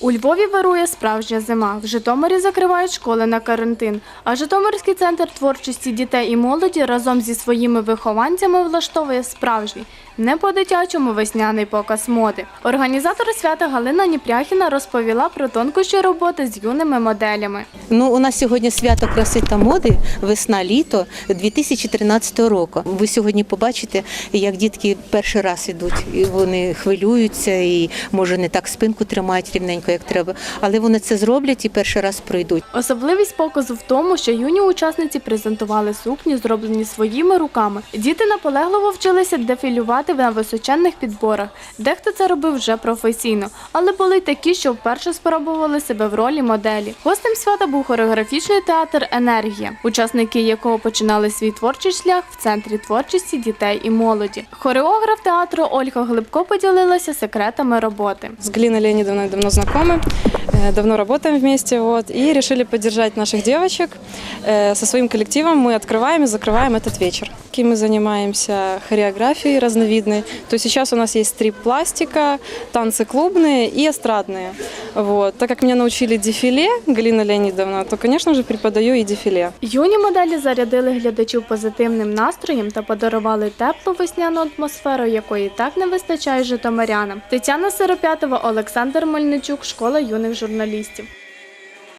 У Львові вирує справжня зима. В Житомирі закривають школи на карантин. А Житомирський центр творчості дітей і молоді разом зі своїми вихованцями влаштовує справжній, не по-дитячому весняний показ моди. Організатор свята Галина Ніпряхіна розповіла про тонкощі роботи з юними моделями. Ну, у нас сьогодні свято краси та моди, весна-літо 2013 року. Ви сьогодні побачите, як дітки перший раз ідуть. І вони хвилюються і може не так спинку тримають рівненько, як треба. Але вони це зроблять і перший раз пройдуть. Особливість показу в тому, що юні учасниці презентували сукні, зроблені своїми руками. Діти наполегливо вчилися дефілювати на височенних підборах. Дехто це робив вже професійно, але були такі, що вперше спробували себе в ролі моделі. Гостем свята був хореографічний театр Енергія, учасники якого починали свій творчий шлях в центрі творчості дітей і молоді. Хореограф театру Ольга Глибко поділилася секретами роботи. С Галиной Леонидовной давно знакомы, э, давно работаем вместе, вот, и решили поддержать наших девочек. Э, Со своим коллективом мы открываем и закрываем этот вечер. И Мы занимаемся хореографией разновидной. То сейчас у нас есть стрип-пластика, танцы клубные и эстрадные. Вот. Так как меня научили дефіле Галина Леонідовна, то, конечно же, преподаю і дефіле. Юні моделі зарядили глядачів позитивним настроєм та подарували теплу весняну атмосферу, якої так не вистачає житомирянам. Тетяна Сиропятова, Олександр Мельничук, школа юних журналістів.